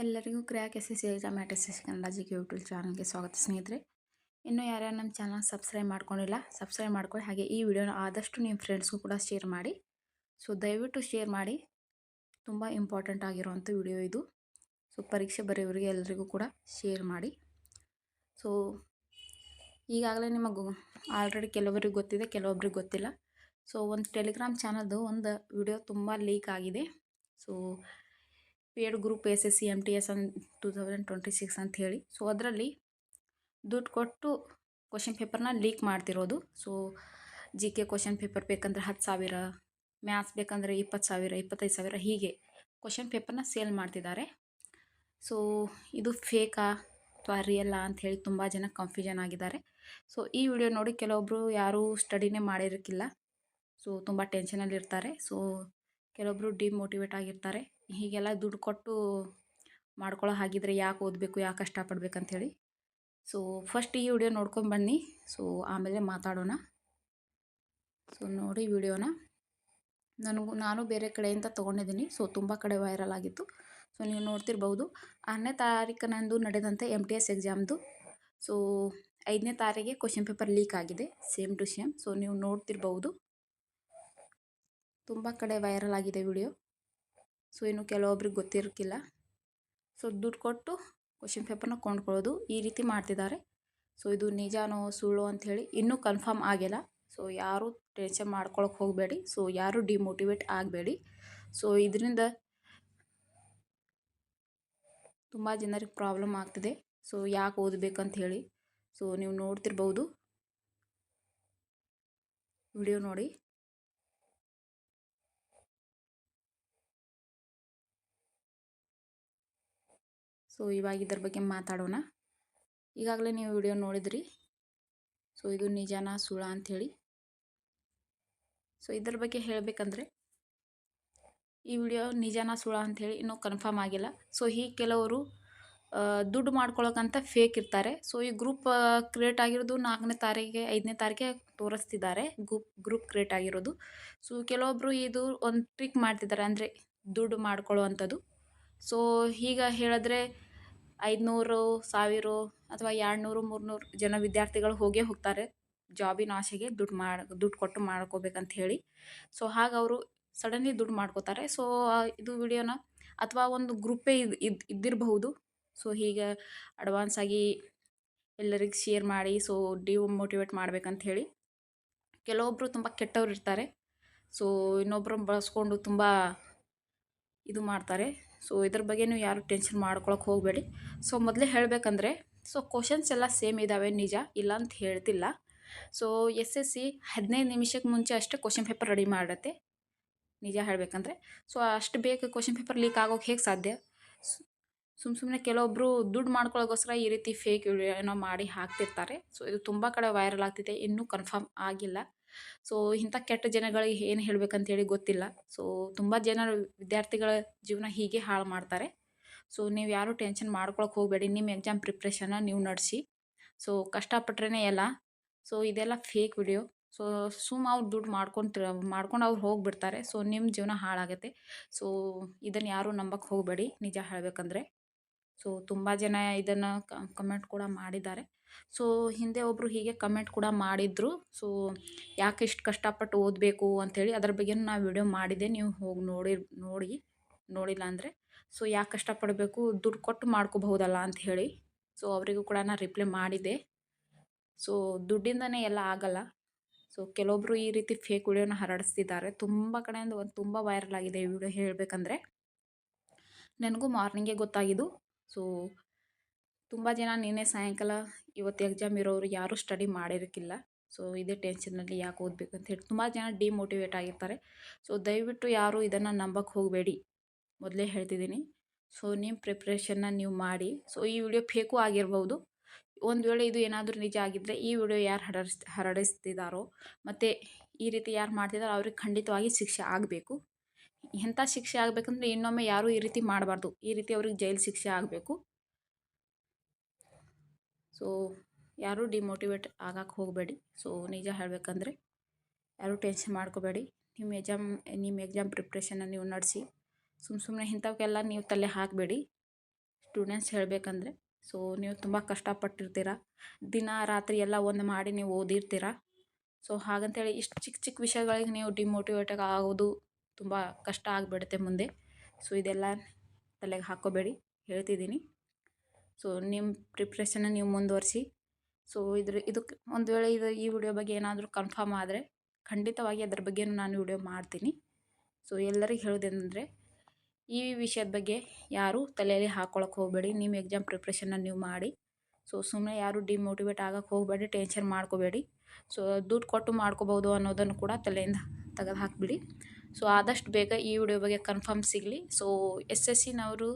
ಎಲ್ಲರಿಗೂ crack S S C exam S S YouTube ಚಾನಲ್ಗೆ ಸ್ವಾಗತ ಸ್ನೇಹಿತರೆ. ಇನ್ನೂ ಯಾರ್ಯಾರು ನಮ್ಮ ಚಾನಲ್ ಸಬ್ಸ್ಕ್ರೈಬ್ ಮಾಡ್ಕೊಂಡಿಲ್ಲ, ಸಬ್ಸ್ಕ್ರೈಬ್ ಮಾಡ್ಕೊಳ್ಳಿ. ಹಾಗೆ ಈ ವಿಡಿಯೋನ ಆದಷ್ಟು ನಿಮ್ಮ ಫ್ರೆಂಡ್ಸ್ಗೂ ಕೂಡ ಶೇರ್ ಮಾಡಿ. ಸೊ ದಯವಿಟ್ಟು ಶೇರ್ ಮಾಡಿ. ತುಂಬ ಇಂಪಾರ್ಟೆಂಟ್ ಆಗಿರುವಂಥ ವಿಡಿಯೋ ಇದು. ಸೊ ಪರೀಕ್ಷೆ ಬರೆಯೋರಿಗೆ ಎಲ್ಲರಿಗೂ ಕೂಡ ಶೇರ್ ಮಾಡಿ. ಸೊ ಈಗಾಗಲೇ ನಿಮಗೆ ಆಲ್ರೆಡಿ ಕೆಲವರಿಗೆ ಗೊತ್ತಿದೆ, ಕೆಲವೊಬ್ರಿಗೆ ಗೊತ್ತಿಲ್ಲ. ಸೊ ಒಂದು ಟೆಲಿಗ್ರಾಮ್ ಚಾನಲ್ದು ಒಂದು ವಿಡಿಯೋ ತುಂಬ ಲೀಕ್ ಆಗಿದೆ. So paid group S S C M T S and two thousand twenty six ಅಂತ ಹೇಳಿ. ಸೊ ಅದರಲ್ಲಿ ದುಡ್ಡು ಕೊಟ್ಟು ಕ್ವಶನ್ ಪೇಪರ್ನ ಲೀಕ್ ಮಾಡ್ತಿರೋದು. So G K question paper ಬೇಕಂದ್ರೆ ಹತ್ತು ಸಾವಿರ ಮ್ಯಾಥ್ಸ್ ಬೇಕಂದರೆ ಇಪ್ಪತ್ತು ಸಾವಿರ, ಇಪ್ಪತ್ತೈದು ಸಾವಿರ, ಹೀಗೆ ಕ್ವಶನ್ ಪೇಪರ್ನ ಸೇಲ್ ಮಾಡ್ತಿದ್ದಾರೆ. ಸೊ ಇದು ಫೇಕಾ ಅಥವಾ ರಿಯಲ್ಲ ಹೇಳಿ ತುಂಬ ಜನ ಕನ್ಫ್ಯೂಷನ್ ಆಗಿದ್ದಾರೆ. ಸೊ ಈ ವಿಡಿಯೋ ನೋಡಿ ಕೆಲವೊಬ್ಬರು ಯಾರೂ ಸ್ಟಡಿನೇ ಮಾಡಿರೋಕ್ಕಿಲ್ಲ ಸೊ ತುಂಬ ಟೆನ್ಷನಲ್ಲಿರ್ತಾರೆ ಸೊ ಕೆಲವೊಬ್ಬರು ಡಿಮೋಟಿವೇಟ್ ಆಗಿರ್ತಾರೆ. ಹೀಗೆಲ್ಲ ದುಡ್ಡು ಕೊಟ್ಟು ಮಾಡ್ಕೊಳ್ಳೋ ಹಾಗಿದ್ರೆ ಯಾಕೆ ಓದಬೇಕು, ಯಾಕೆ ಕಷ್ಟಪಡ್ಬೇಕಂಥೇಳಿ ಸೊ ಫಸ್ಟ್ ಈ ವಿಡಿಯೋ ನೋಡ್ಕೊಂಡು ಬನ್ನಿ. ಸೊ ಆಮೇಲೆ ಮಾತಾಡೋಣ. ಸೊ ನೋಡಿ ವಿಡಿಯೋನ ನನಗೂ, ನಾನು ಬೇರೆ ಕಡೆಯಿಂದ ತೊಗೊಂಡಿದ್ದೀನಿ. ಸೊ ತುಂಬ ಕಡೆ ವೈರಲ್ ಆಗಿತ್ತು. ಸೊ ನೀವು ನೋಡ್ತಿರ್ಬೋದು ಆರನೇ ತಾರೀಕಿನಂದು ನಡೆದಂತೆ ಎಂ ಟಿ ಎಸ್ ಎಕ್ಸಾಮ್ದು ಸೊ ಐದನೇ ತಾರೀಕಿಗೆ ಕ್ವಶನ್ ಪೇಪರ್ ಲೀಕ್ ಆಗಿದೆ. ಸೇಮ್ ಟು ಸೇಮ್ ಸೊ ನೀವು ನೋಡ್ತಿರ್ಬೋದು ತುಂಬ ಕಡೆ ವೈರಲ್ ಆಗಿದೆ ವಿಡಿಯೋ ಸೊ ಇನ್ನು ಕೆಲವೊಬ್ರಿಗೆ ಗೊತ್ತಿರೋಕ್ಕಿಲ್ಲ ಸೊ ದುಡ್ಡು ಕೊಟ್ಟು ಕ್ವಶನ್ ಪೇಪರ್ನ ಕೊಂಡ್ಕೊಳ್ಳೋದು ಈ ರೀತಿ ಮಾಡ್ತಿದ್ದಾರೆ. ಸೊ ಇದು ನಿಜಾನೋ ಸುಳ್ಳು ಅಂಥೇಳಿ ಇನ್ನೂ ಕನ್ಫರ್ಮ್ ಆಗಿಲ್ಲ. ಸೊ ಯಾರೂ ಟೆನ್ಷನ್ ಮಾಡ್ಕೊಳಕ್ಕೆ ಹೋಗಬೇಡಿ. ಸೊ ಯಾರೂ ಡಿಮೋಟಿವೇಟ್ ಆಗಬೇಡಿ. ಸೊ ಇದರಿಂದ ತುಂಬ ಜನರಿಗೆ ಪ್ರಾಬ್ಲಮ್ ಆಗ್ತಿದೆ. ಸೊ ಯಾಕೆ ಓದಬೇಕಂತ ಹೇಳಿ ಸೊ ನೀವು ನೋಡ್ತಿರ್ಬೋದು. ವಿಡಿಯೋ ನೋಡಿ. ಸೊ ಇವಾಗ ಇದ್ರ ಬಗ್ಗೆ ಮಾತಾಡೋಣ. ಈಗಾಗಲೇ ನೀವು ವಿಡಿಯೋ ನೋಡಿದ್ರಿ. ಸೊ ಇದು ನಿಜಾನ ಸುಳ ಅಂಥೇಳಿ. ಸೊ ಇದ್ರ ಬಗ್ಗೆ ಹೇಳಬೇಕಂದ್ರೆ, ಈ ವಿಡಿಯೋ ನಿಜಾನ ಸುಳ ಅಂಥೇಳಿ ಇನ್ನೂ ಕನ್ಫರ್ಮ್ ಆಗಿಲ್ಲ. ಸೊ ಈ ಕೆಲವರು ದುಡ್ಡು ಮಾಡ್ಕೊಳ್ಳೋಕ್ಕಂತ ಫೇಕ್ ಇರ್ತಾರೆ. ಸೊ ಈ ಗ್ರೂಪ್ ಕ್ರಿಯೇಟ್ ಆಗಿರೋದು ನಾಲ್ಕನೇ ತಾರೀಕಿಗೆ, ಐದನೇ ತಾರೀಕಿಗೆ ತೋರಿಸ್ತಿದ್ದಾರೆ. ಗ್ರೂಪ್ ಗ್ರೂಪ್ ಕ್ರಿಯೇಟ್ ಆಗಿರೋದು. ಸೊ ಕೆಲವೊಬ್ಬರು ಇದು ಒಂದು ಟ್ರಿಕ್ ಮಾಡ್ತಿದ್ದಾರೆ. ಅಂದರೆ, ದುಡ್ಡು ಮಾಡ್ಕೊಳ್ಳೋ ಅಂಥದ್ದು ಸೊ ಈಗ ಹೇಳಿದ್ರೆ ಐದುನೂರು, ಸಾವಿರ ಅಥವಾ ಎರಡುನೂರು, ಮೂರುನೂರು ಜನ ವಿದ್ಯಾರ್ಥಿಗಳು ಹೋಗೇ ಹೋಗ್ತಾರೆ. ಜಾಬಿನ ಆಸೆಗೆ ದುಡ್ಡು ಮಾಡಿ, ದುಡ್ಡು ಕೊಟ್ಟು ಮಾಡ್ಕೋಬೇಕಂತ ಹೇಳಿ. ಸೊ ಹಾಗೆ ಅವರು ಸಡನ್ಲಿ ದುಡ್ಡು ಮಾಡ್ಕೋತಾರೆ. ಸೊ ಇದು ವಿಡಿಯೋನ ಅಥವಾ ಒಂದು ಗ್ರೂಪೇ ಇದು ಇದು, ಇದ್ದಿರಬಹುದು. ಸೊ ಹೀಗೆ ಅಡ್ವಾನ್ಸ್ ಆಗಿ ಎಲ್ಲರಿಗೆ ಶೇರ್ ಮಾಡಿ ಸೊ ಡಿವ್ ಮೋಟಿವೇಟ್ ಮಾಡ್ಬೇಕಂತ ಹೇಳಿ. ಕೆಲವೊಬ್ಬರು ತುಂಬ ಕೆಟ್ಟವ್ರು ಇರ್ತಾರೆ. ಸೊ ಇನ್ನೊಬ್ಬರು ಬಳಸ್ಕೊಂಡು ತುಂಬ ಇದು ಮಾಡ್ತಾರೆ. ಸೊ ಇದ್ರ ನೀವು ಯಾರು ಟೆನ್ಷನ್ ಮಾಡ್ಕೊಳಕ್ಕೆ ಹೋಗಬೇಡಿ. ಸೊ ಮೊದಲೇ ಹೇಳಬೇಕಂದ್ರೆ ಸೊ ಕ್ವಶನ್ಸ್ ಎಲ್ಲ ಸೇಮ್ ಇದ್ದಾವೆ ನಿಜ, ಇಲ್ಲ ಅಂತ ಹೇಳ್ತಿಲ್ಲ. ಸೊ ಎಸ್ ಎಸ್ ಸಿ ಹದಿನೈದು ನಿಮಿಷಕ್ಕೆ ಮುಂಚೆ ಅಷ್ಟೇ ಕ್ವಶನ್ ಪೇಪರ್ ರೆಡಿ ಮಾಡುತ್ತೆ. ನಿಜ ಹೇಳಬೇಕಂದ್ರೆ. ಸೊ ಅಷ್ಟು ಬೇಗ ಕ್ವಶನ್ ಪೇಪರ್ ಲೀಕ್ ಆಗೋಕೆ ಹೇಗೆ ಸಾಧ್ಯ? ಸುಮ್ಮ ಸುಮ್ಮನೆ ಕೆಲವೊಬ್ಬರು ದುಡ್ಡು ಮಾಡ್ಕೊಳ್ಳೋಕ್ಕೋಸ್ಕರ ಈ ರೀತಿ ಫೇಕ್ ಏನೋ ಮಾಡಿ ಹಾಕ್ತಿರ್ತಾರೆ. ಸೊ ಇದು ತುಂಬ ಕಡೆ ವೈರಲ್ ಆಗ್ತಿದೆ. ಇನ್ನೂ ಕನ್ಫರ್ಮ್ ಆಗಿಲ್ಲ. ಸೊ ಇಂಥ ಕೆಟ್ಟ ಜನಗಳಿಗೆ ಏನು ಹೇಳಿ ಗೊತ್ತಿಲ್ಲ. ಸೊ ತುಂಬ ಜನ ವಿದ್ಯಾರ್ಥಿಗಳ ಜೀವನ ಹೀಗೆ ಹಾಳು ಮಾಡ್ತಾರೆ. ಸೊ ನೀವು ಯಾರೂ ಟೆನ್ಷನ್ ಮಾಡ್ಕೊಳಕ್ಕೆ ಹೋಗಬೇಡಿ. ನಿಮ್ಮ ಎಕ್ಸಾಮ್ ಪ್ರಿಪ್ರೇಷನ್ನ ನೀವು ನಡೆಸಿ. ಸೊ ಕಷ್ಟಪಟ್ರೇ ಎಲ್ಲ. ಸೊ ಇದೆಲ್ಲ ಫೇಕ್ ವಿಡಿಯೋ ಸೊ ಸುಮ್ಮ ಅವ್ರು ದುಡ್ಡು ಮಾಡ್ಕೊಂಡು ಮಾಡ್ಕೊಂಡು ಅವ್ರು ಹೋಗಿಬಿಡ್ತಾರೆ. ಸೊ ನಿಮ್ಮ ಜೀವನ ಹಾಳಾಗುತ್ತೆ. ಸೊ ಇದನ್ನು ಯಾರೂ ನಂಬಕ್ಕೆ ಹೋಗಬೇಡಿ. ನಿಜ ಹೇಳಬೇಕಂದ್ರೆ. ಸೊ ತುಂಬ ಜನ ಇದನ್ನು ಕಮೆಂಟ್ ಕೂಡ ಮಾಡಿದ್ದಾರೆ. ಸೊ ಹಿಂದೆ ಒಬ್ಬರು ಹೀಗೆ ಕಮೆಂಟ್ ಕೂಡ ಮಾಡಿದರು. ಸೊ ಯಾಕೆ ಇಷ್ಟು ಕಷ್ಟಪಟ್ಟು ಓದಬೇಕು ಅಂಥೇಳಿ ಅದ್ರ ಬಗ್ಗೆ ನಾನು ವಿಡಿಯೋ ಮಾಡಿದೆ ನೀವು ಹೋಗಿ ನೋಡಿ ನೋಡಿ, ನೋಡಿಲ್ಲ ಅಂದರೆ. ಸೊ ಯಾಕೆ ಕಷ್ಟಪಡಬೇಕು? ದುಡ್ಡು ಕೊಟ್ಟು ಮಾಡ್ಕೋಬಹುದಲ್ಲ ಅಂತ ಹೇಳಿ. ಸೊ ಅವರಿಗೂ ಕೂಡ ನಾನು ರಿಪ್ಲೈ ಮಾಡಿದ್ದೆ. ಸೊ ದುಡ್ಡಿಂದನೇ ಎಲ್ಲ ಆಗಲ್ಲ. ಸೊ ಕೆಲವೊಬ್ಬರು ಈ ರೀತಿ ಫೇಕ್ ವಿಡಿಯೋನ ಹರಡಿಸ್ತಿದ್ದಾರೆ. ತುಂಬ ಕಡೆಯಿಂದ ಒಂದು ತುಂಬ ವೈರಲ್ ಆಗಿದೆ ಈ ವಿಡಿಯೋ ಹೇಳಬೇಕಂದ್ರೆ. ನನಗೂ ಮಾರ್ನಿಂಗೇ ಗೊತ್ತಾಗಿದ್ದು. ಸೊ, ತುಂಬ ಜನ ನಿನ್ನೆ ಸಾಯಂಕಾಲ ಇವತ್ತು ಎಕ್ಸಾಮ್ ಇರೋರು ಯಾರೂ ಸ್ಟಡಿ ಮಾಡಿರೋಕ್ಕಿಲ್ಲ ಸೊ, ಇದೇ ಟೆನ್ಷನ್ನಲ್ಲಿ ಯಾಕೆ ಓದಬೇಕು ಅಂತ ಹೇಳಿ ತುಂಬ ಜನ ಡಿಮೋಟಿವೇಟ್ ಆಗಿರ್ತಾರೆ. ಸೊ, ದಯವಿಟ್ಟು ಯಾರೂ ಇದನ್ನು ನಂಬಕ್ಕೆ ಹೋಗಬೇಡಿ. ಮೊದಲೇ ಹೇಳ್ತಿದ್ದೀನಿ. ಸೊ ನಿಮ್ಮ ಪ್ರಿಪ್ರೇಷನ್ನ ನೀವು ಮಾಡಿ. ಸೊ, ಈ ವಿಡಿಯೋ ಫೇಕು ಆಗಿರ್ಬೋದು. ಒಂದು ವೇಳೆ ಇದು ಏನಾದರೂ ನಿಜ ಆಗಿದ್ದರೆ ಈ ವಿಡಿಯೋ ಯಾರು ಹರಡಿಸ್ ಹರಡಿಸ್ತಿದ್ದಾರೋ ಮತ್ತು ಈ ರೀತಿ ಯಾರು ಮಾಡ್ತಿದ್ದಾರೋ ಅವ್ರಿಗೆ ಖಂಡಿತವಾಗಿ ಶಿಕ್ಷೆ ಆಗಬೇಕು. ಎಂಥ ಶಿಕ್ಷೆ ಆಗಬೇಕಂದ್ರೆ ಇನ್ನೊಮ್ಮೆ ಯಾರೂ ಈ ರೀತಿ ಮಾಡಬಾರ್ದು. ಈ ರೀತಿ ಅವ್ರಿಗೆ ಜೈಲು ಶಿಕ್ಷೆ ಆಗಬೇಕು. ಸೊ ಯಾರೂ ಡಿಮೋಟಿವೇಟ್ ಆಗಕ್ಕೆ ಹೋಗಬೇಡಿ. ಸೊ ನಿಜ ಹೇಳಬೇಕಂದ್ರೆ ಯಾರೂ ಟೆನ್ಷನ್ ಮಾಡ್ಕೋಬೇಡಿ. ನಿಮ್ಮ ಎಕ್ಸಾಮ್ ನಿಮ್ಮ ಎಕ್ಸಾಮ್ ಪ್ರಿಪ್ರೇಷನ್ನ ನೀವು ನಡೆಸಿ. ಸುಮ್ಮ ಸುಮ್ಮನೆ ಇಂಥವಕ್ಕೆಲ್ಲ ನೀವು ತಲೆ ಹಾಕಬೇಡಿ. ಸ್ಟೂಡೆಂಟ್ಸ್ ಹೇಳಬೇಕಂದ್ರೆ ಸೊ ನೀವು ತುಂಬ ಕಷ್ಟಪಟ್ಟಿರ್ತೀರ. ದಿನ ರಾತ್ರಿ ಎಲ್ಲ ಒಂದು ಮಾಡಿ ನೀವು ಓದಿರ್ತೀರ. ಸೊ ಹಾಗಂತೇಳಿ ಇಷ್ಟು ಚಿಕ್ಕ ಚಿಕ್ಕ ವಿಷಯಗಳಿಗೆ ನೀವು ಡಿಮೋಟಿವೇಟ್ ಆಗೋದು ತುಂಬ ಕಷ್ಟ ಆಗಿಬಿಡುತ್ತೆ ಮುಂದೆ. ಸೊ ಇದೆಲ್ಲ ತಲೆಗೆ ಹಾಕ್ಕೋಬೇಡಿ ಹೇಳ್ತಿದ್ದೀನಿ. ಸೊ ನಿಮ್ಮ ಪ್ರಿಪ್ರೇಷನ್ನ ನೀವು ಮುಂದುವರಿಸಿ. ಸೊ ಇದ್ರ ಇದಕ್ಕೆ ಒಂದು ವೇಳೆ ಇದು ಈ ವಿಡಿಯೋ ಬಗ್ಗೆ ಏನಾದರೂ ಕನ್ಫರ್ಮ್ ಆದರೆ ಖಂಡಿತವಾಗಿ ಅದ್ರ ಬಗ್ಗೆನೂ ನಾನು ವಿಡಿಯೋ ಮಾಡ್ತೀನಿ. ಸೊ ಎಲ್ಲರಿಗೂ ಹೇಳೋದೇನೆಂದರೆ ಈ ವಿಷಯದ ಬಗ್ಗೆ ಯಾರೂ ತಲೆಯಲ್ಲಿ ಹಾಕ್ಕೊಳಕ್ಕೆ ಹೋಗಬೇಡಿ. ನಿಮ್ಮ ಎಕ್ಸಾಮ್ ಪ್ರಿಪ್ರೇಷನ್ನ ನೀವು ಮಾಡಿ. ಸೊ ಸುಮ್ಮನೆ ಯಾರೂ ಡಿಮೋಟಿವೇಟ್ ಆಗಕ್ಕೆ ಹೋಗಬೇಡಿ ಟೆನ್ಷನ್ ಮಾಡ್ಕೋಬೇಡಿ. ಸೊ ದುಡ್ಡು ಕೊಟ್ಟು ಮಾಡ್ಕೋಬೋದು ಅನ್ನೋದನ್ನು ಕೂಡ ತಲೆಯಿಂದ ತೆಗೆದು ಹಾಕಿಬಿಡಿ. ಸೊ ಆದಷ್ಟು ಬೇಗ ಈ ವಿಡಿಯೋ ಬಗ್ಗೆ ಕನ್ಫರ್ಮ್ ಸಿಗಲಿ. ಸೊ ಎಸ್ ಎಸ್ ಸಿನವರು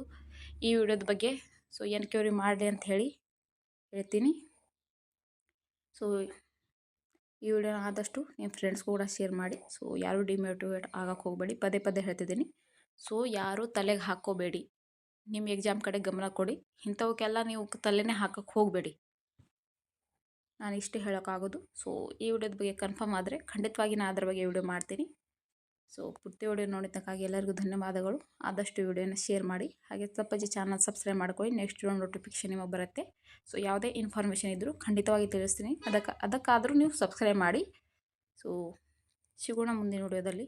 ಈ ವಿಡಿಯೋದ ಬಗ್ಗೆ ಸೊ ಎನ್ಕ್ವೈರಿ ಮಾಡಲಿ ಅಂತ ಹೇಳಿ ಹೇಳ್ತೀನಿ. ಸೊ ಈ ವಿಡಿಯೋನ ಆದಷ್ಟು ನಿಮ್ಮ ಫ್ರೆಂಡ್ಸ್ ಕೂಡ ಶೇರ್ ಮಾಡಿ. ಸೊ ಯಾರು ಡಿಮೋಟಿವೇಟ್ ಆಗಕ್ಕೆ ಹೋಗಬೇಡಿ. ಪದೇ ಪದೇ ಹೇಳ್ತಿದ್ದೀನಿ. ಸೊ ಯಾರು ತಲೆಗೆ ಹಾಕ್ಕೋಬೇಡಿ ನಿಮ್ಮ ಎಕ್ಸಾಮ್ ಕಡೆ ಗಮನ ಕೊಡಿ. ಇಂಥವಕ್ಕೆಲ್ಲ ನೀವು ತಲೆನೇ ಹಾಕಕ್ಕೆ ಹೋಗಬೇಡಿ. ನಾನು ಇಷ್ಟು ಹೇಳೋಕ್ಕಾಗೋದು. ಸೊ ಈ ವಿಡಿಯೋದ ಬಗ್ಗೆ ಕನ್ಫರ್ಮ್ ಆದರೆ ಖಂಡಿತವಾಗಿ ನಾನು ಅದ್ರ ಬಗ್ಗೆ ವಿಡಿಯೋ ಮಾಡ್ತೀನಿ. ಸೊ ಪೂರ್ತಿ ವಿಡಿಯೋ ನೋಡಿದ್ದಕ್ಕಾಗಿ ಎಲ್ಲರಿಗೂ ಧನ್ಯವಾದಗಳು. ಆದಷ್ಟು ವಿಡಿಯೋನ ಶೇರ್ ಮಾಡಿ. ಹಾಗೆ ತಪ್ಪಜಿ ಚಾನಲ್ ಸಬ್ಸ್ಕ್ರೈಬ್ ಮಾಡ್ಕೊಳ್ಳಿ. ನೆಕ್ಸ್ಟ್ ವಿಡಿಯೋ ನೋಟಿಫಿಕೇಷನ್ ನಿಮಗೆ ಬರುತ್ತೆ. ಸೊ ಯಾವುದೇ ಇನ್ಫಾರ್ಮೇಷನ್ ಇದ್ದರೂ ಖಂಡಿತವಾಗಿ ತಿಳಿಸ್ತೀನಿ. ಅದಕ್ಕೆ ಅದಕ್ಕಾದರೂ ನೀವು ಸಬ್ಸ್ಕ್ರೈಬ್ ಮಾಡಿ. ಸೊ ಸಿಗೋಣ ಮುಂದಿನ ವಿಡಿಯೋದಲ್ಲಿ.